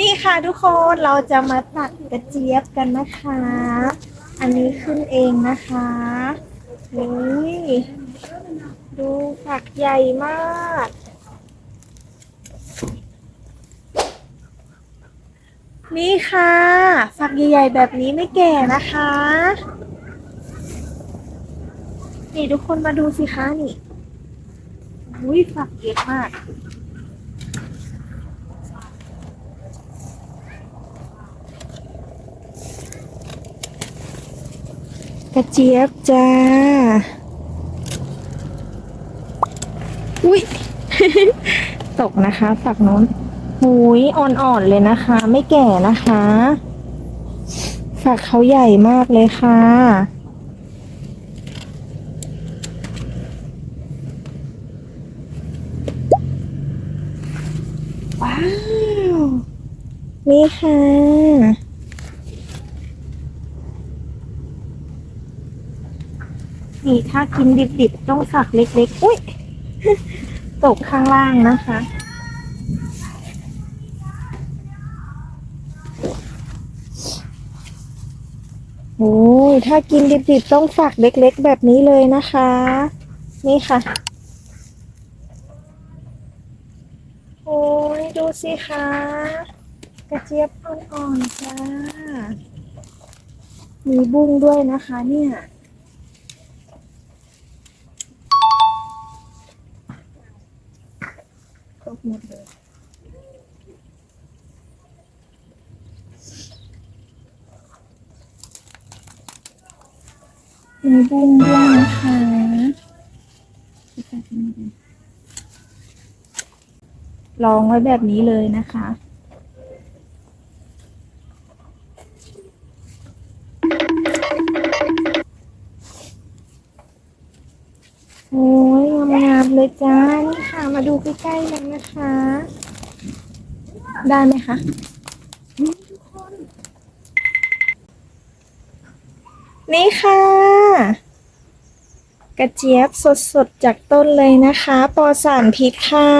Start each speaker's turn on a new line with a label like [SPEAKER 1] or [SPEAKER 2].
[SPEAKER 1] นี่ค่ะทุกคนเราจะมาตัดกระเจี๊ยบกันนะคะ อันนี้ขึ้นเองนะคะนี่ดูฝักใหญ่มากนี่ค่ะฝักใหญ่ๆแบบนี้ไม่แก่นะคะ นี่ทุกคนมาดูสิคะนี่อุ้ยฝักเยอะมาก กระเจี๊ยบจ้า อุ้ย ตกนะคะฝักโน้นหุยอ่อนๆเลยนะคะ ไม่แก่นะคะ ฝักเขาใหญ่มากเลยค่ะ ว้าว นี่ค่ะ นี่ถ้ากินดิบๆ ต้องฝักเล็กๆ อุ้ย ตกข้างล่างนะคะ โอ้ย ถ้ากินดิบๆ ต้องฝักเล็กๆ แบบนี้เลยนะคะ นี่ค่ะ โอ้ย ดูสิคะ กระเจี๊ยบอ่อนๆจ้า มีบุ้งด้วยนะคะเนี่ย ครบหมดเลยมีบุ้งด้วยนะคะลองไว้แบบนี้เลยนะคะโอ้ยงามๆ เลยจ้า นี่ค่ะ มาดูใกล้ๆเลยนะคะ ได้ไหมคะนี่ทุกคนนี่ค่ะ กระเจี๊ยบสดๆ จากต้นเลยนะคะ ปอสารพิษค่ะ